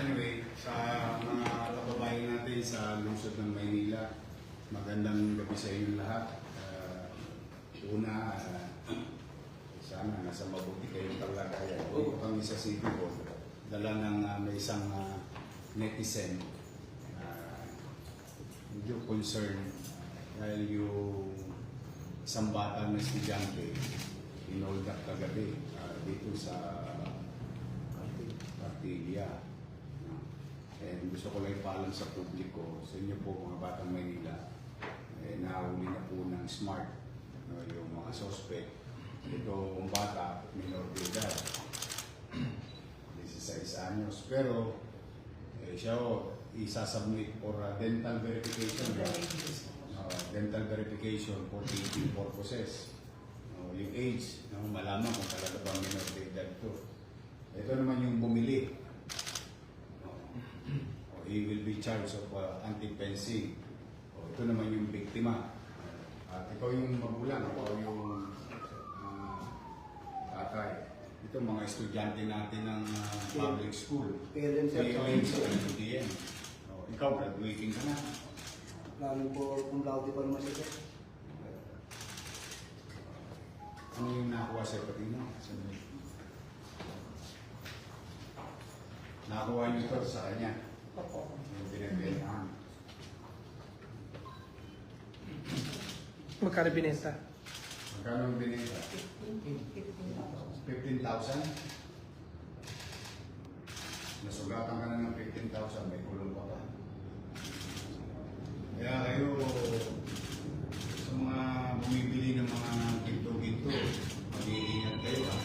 Anyway, sa mga kababayan natin sa lungsod ng Maynila, magandang gabi sa inyong lahat. Ah, una, ah, sana nasa mabuti kayong kalagayan. Dito kami sa City Hall, dala ng ah, may isang ah, netizen ah, medyo concerned dahil yung isang bata na estudyante inold up kagabi ah, dito sa Artilia. And gusto ko lang ipaalam sa publiko, sa inyo po mga batang Maynila, eh, nahuli na po ng smart no, yung mga suspect. Ito ang bata, minor de edad, 16 anyos. Pero eh, siya o, isasubmit for uh, dental verification. Uh, dental verification for teaching purposes. No, yung age, no, malaman kung talaga ba minor de edad to. Ito naman yung bumili. He will be charged of uh, anti-fencing. O, ito naman yung biktima. At ikaw yung magulang, ikaw yung uh, tatay. Ito mga estudyante natin ng uh, public school. Parents at LDN. O, ikaw, graduating ka na. Planning for kung laude pa naman siya. sir. Ano yung nakuha sa Patino? Nakuha niyo ito sa kanya. Pinagbihan. Magkano binenta? Magkano ang binenta? 15,000? Nasugatan ka na ng 15,000, may kulong pa ba? Kaya kayo, sa mga bumibili ng mga ginto-ginto, mag-iingat kayo ha.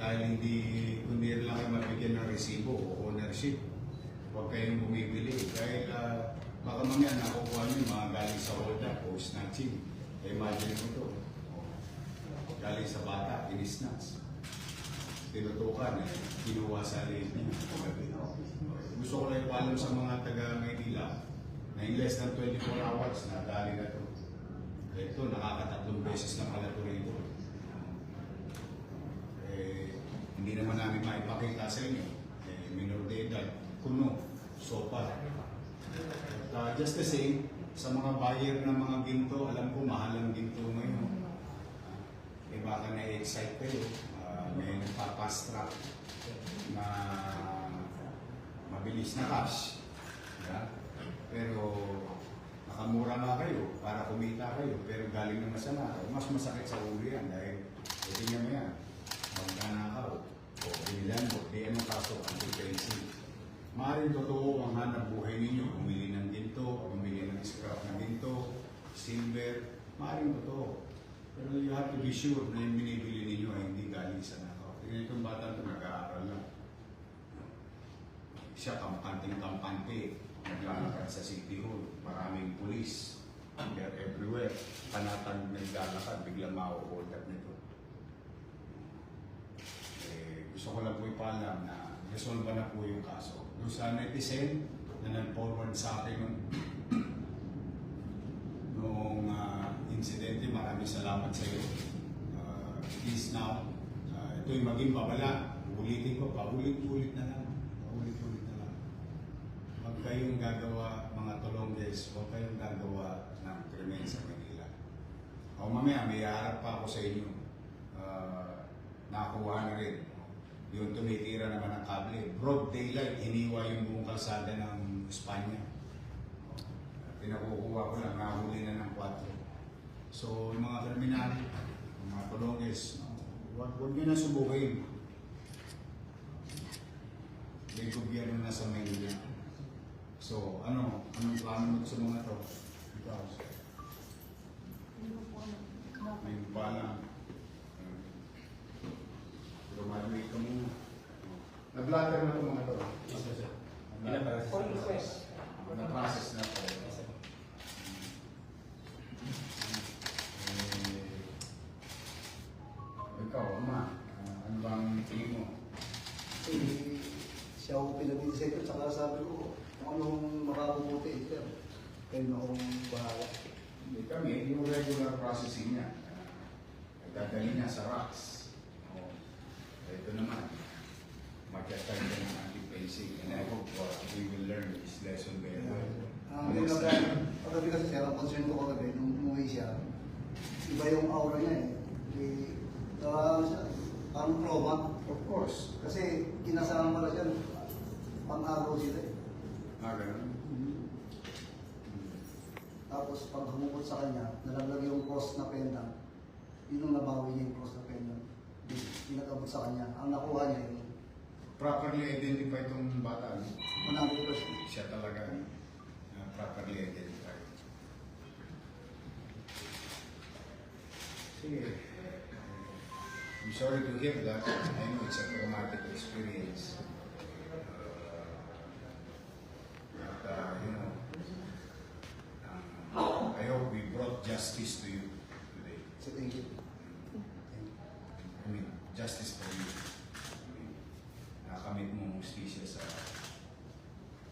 Dahil hindi, kundi lang kayo mabigyan ng resibo o ownership. Huwag kayong bumibili. Dahil baka mamaya nakukuha nyo yung mga galing sa hold up o snatching. Eh, imagine mo ito. Galing sa bata, in-snatch. Tinutukan, eh, kinuha sa liit niya. Gusto ko lang ipaalam sa mga taga Maynila na in less than 24 hours na dali na ito. Ito, nakakatatlong beses na pala ito rito. Eh, hindi naman namin maipakita sa inyo. Eh, minor de edad, kuno, sopa. Uh, just the same, sa mga buyer ng mga ginto, alam ko mahal ang ginto ngayon. Eh baka na-excite kayo, Ah, may nagpa-fast track na mabilis na cash. Yeah? Pero nakamura nga kayo para kumita kayo, pero galing naman sa. Mas masakit sa ulo yan dahil tingnan mo yan, magnanakaw o binilan mo, di anong kaso, anti-fencing. Maaaring totoo ang hanap buhay ninyo, bumili ng ginto, bumili ng scrap ng ginto, silver, maaaring totoo. Pero you have to be sure na yung binibili ninyo ay hindi galing sa nakaw. Tingnan itong bata ito, nag-aaral lang. Siya kampanting kampante, naglalakad sa City Hall, maraming pulis, they're everywhere. Panatag naglalakad, biglang ma-hold nito. Eh, gusto ko lang po ipaalam na resolve na po yung kaso. Doon sa netizen na nag-forward sa akin nung noong ah, insidente, maraming salamat sa iyo. Uh, please now, uh, ito'y maging babala. Ulitin ko, paulit-ulit na lang. Paulit-ulit na lang. Huwag kayong gagawa, mga tulongges, huwag kayong gagawa ng krimen sa Manila. O mamaya, may harap pa ako sa inyo. Uh, nakuha na rin. Yung tumitira naman ng kable. Broad daylight, hiniwa yung buong kalsada ng Espanya. Pinakukuha ko lang, nahuli na ng 4. So, yung mga terminal, yung mga tulongges, no, huwag, huwag nyo na subukin. May gobyerno na sa Maynila. So, ano, anong plano mo sa mga to? Siya ako pinag-decide ko, tsaka sabi ko, kung anong makabubuti, sir. Kayo na akong bahala. Hindi kami, yung regular processing niya. Dadali niya sa rocks. Oh. Ito naman, mag-attend ka ng anti-pacing. And I hope lesson better. Ang uh, uh, kagabi kasi sir, ang concern ko kagabi, nung umuwi siya, iba yung aura niya eh. Di, uh, siya, parang trauma. Of course. Kasi kinasama pala siya, pang-araw sila eh. Ah, ganun. Tapos pag humukot sa kanya, nalaglag yung cross na pendant. Yun ang nabawi niya yung cross na pendant. Pinagabot sa kanya. Ang nakuha niya yun. Properly identify itong bata. no? 100%. Siya talaga uh, properly identified. Sige. I'm sorry to hear that. I know it's a traumatic experience. Uh, but, uh, you know, um, I hope we brought justice to you today. So thank you. I mean, justice for you. I mean, nakamit mo justisya sa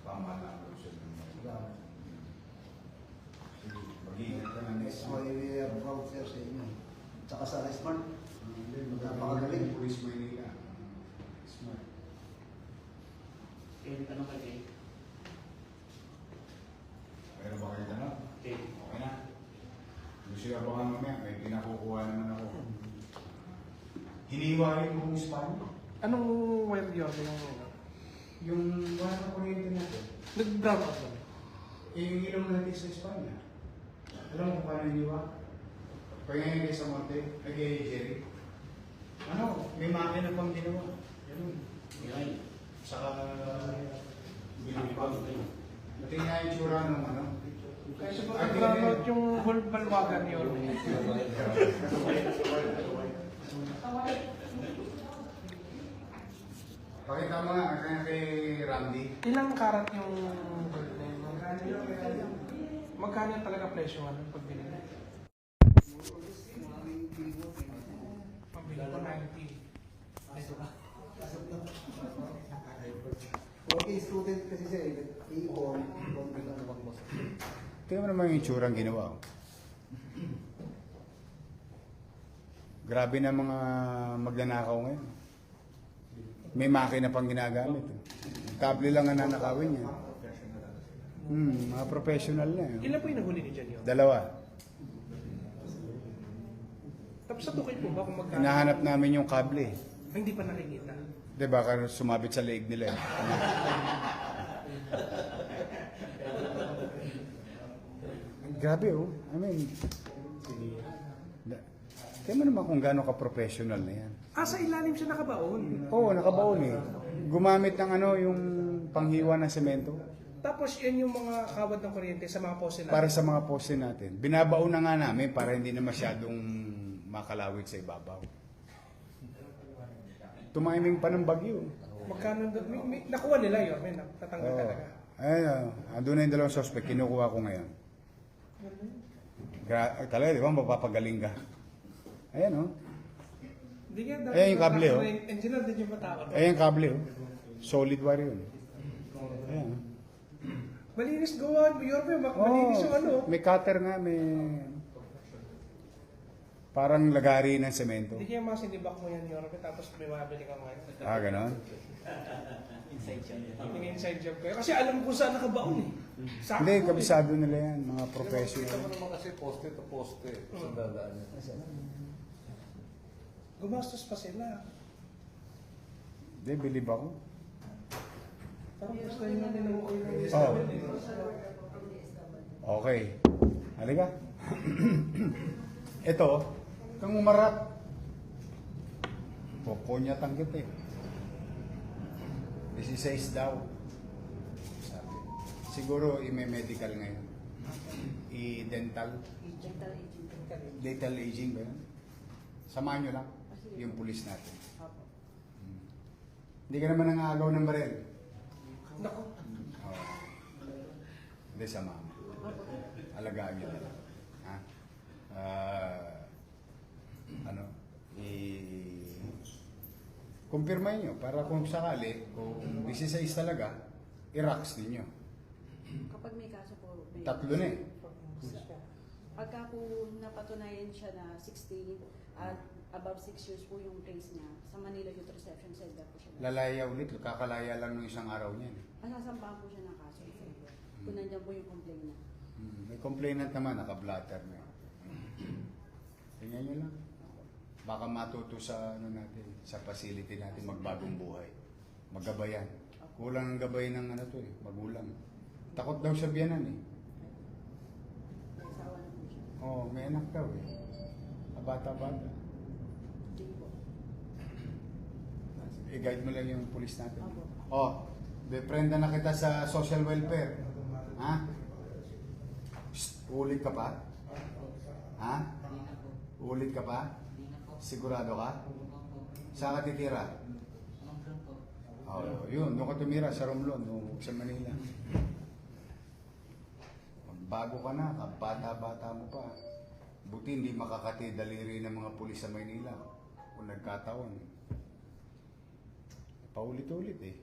pamahalaan ng Luzon ng mga mag-iingat ka na next So we are proud sir sa inyo. Tsaka sa Resmart. Napakagaling. Police Maynila. Smart. Okay, ano ka, Jay? Meron ba kayo tanong? Okay. Okay na? Yung abangan mamaya, may pinakukuha naman ako. Hiniwalay mo kung Espanya. Anong wire yun? Yung, Yung wala na kuryente natin. nag-brown out lang. Eh, yung ilaw natin sa Espanya. Alam mo kung paano hiniwa? Pagkain kayo sa Monte, ay kay Jerry. Ano, may makina pang ginawa. Ganun. Yan. Saka, binibag. Pati nga yung tsura ng ano. Kaya siguro nag-brown out yung whole balwagan yun. Pakita mo nga kaya kay Randy. Ilang karat yung gold na yun? Magkano yung talaga presyo ano pag binili? Pabili ko 90. Okay, student kasi siya eh. I-on, i-on ko lang boss. Tingnan mo naman yung tsurang ginawa. oh. Grabe na mga magnanakaw ngayon. May makina pang ginagamit. oh. Kable lang ang nanakawin niya. Hmm, mga professional na yun. Ilan po yung nahuli ni Jan yun? Dalawa. Tapos sa tukay po ba kung magkano? Hinahanap namin yung kable. Ay, hindi pa nakikita. Di ba, baka sumabit sa leeg nila. eh. Grabe oh. I mean, da- Tingnan mo naman kung gaano ka-professional na yan. Ah, sa ilalim siya nakabaon. Oo, nakabaon eh. Gumamit ng ano, yung panghiwa ng semento Tapos yan yung mga kawad ng kuryente sa mga pose natin. para sa mga poste natin. Binabaon na nga namin para hindi na masyadong makalawit sa ibabaw. Tumiming pa ng bagyo. Magkano doon? May, may, nakuha nila yun. May natatanggal Oo. talaga. Ayun, oh. andun na yung dalawang suspect. Kinukuha ko ngayon. Gra- talaga, di ba? Mapapagaling ka. Ayan, oh. Hindi nga, Ayan yung kable, oh. Engineer din yung matawag. Ayan yung kable, oh. Solid wire yun. Ayan, oh. Malinis gawa. Yorme, mak- malinis yung ano. may cutter nga, may... Parang lagari ng semento. Hindi kaya mga sinibak mo yan, Yorme, tapos may mabili ka ngayon. Ah, ganon? Inside siya. Yung inside job kayo. Kasi alam ko saan nakabaon eh. Sakto Hindi, eh. kabisado nila yan, mga Kita professional. mo naman kasi poste to poste sa dadaan niya. Gumastos pa sila. Hindi, believe ako. Parang gusto nyo na ninukoy ng eh. Okay. Halika. Ito, kang umarap. Poponya tanggit eh. 16 daw. Sabi. Siguro i-medical ngayon. I-dental. Dental aging ba yun? Samahan nyo lang yung pulis natin. Opo. Hmm. Hindi ka naman nangagaw ng baril. Naku. Oo. Hindi sa mama. Alagaan niyo talaga. Ha? Ah, ano? I kumpirma niyo para kung sakali, kung 16 talaga, i-rocks ninyo. Kapag may kaso po, may... Tatlo na eh. Pagka po napatunayan siya na 16 at above 6 years po yung case niya, sa Manila Youth Reception Center po siya. Lalaya ulit, kakalaya lang ng isang araw niyan. Masasampahan po siya ng kaso. kung nandiyan po yung complainant. Hmm, May complainant naman, naka-blatter na. Tingnan nyo lang. Baka matuto sa ano natin, sa facility natin magbagong buhay. Magabayan. Kulang ang gabay ng ano to eh, magulang. Takot daw sa biyanan eh. Oo, oh, may anak daw eh. Bata-bata. Hindi po. I-guide mo lang yung pulis natin. Oh, befrienda na kita sa social welfare. Ha? Psst, ulit ka pa? Ha? Ulit ka pa? Sigurado ka? Saan ka titira? Oh, yun, doon ka tumira sa Romblon, doon sa Manila. Bago ka na, bata-bata mo pa. Buti hindi makakati daliri ng mga pulis sa Manila kung nagkataon. Paulit-ulit eh.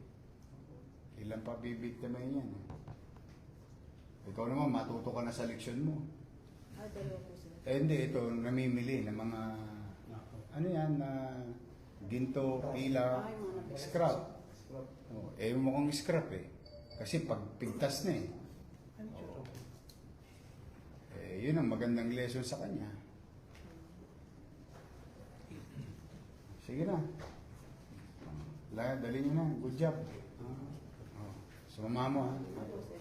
Ilan pa bibiktimahin yan eh. Ikaw naman, matuto ka na sa leksyon mo. Ah, dalawa po sila. Eh hindi, ito, namimili ng mga, ano yan, na ginto, pila, scrap. Oh, eh, mukhang scrap eh. Kasi pag pigtas na eh. Eh, yun ang magandang lesson sa kanya. Sige na. La, dali nyo na. Good job. Oh. Sumama mo ha. Opo, sir.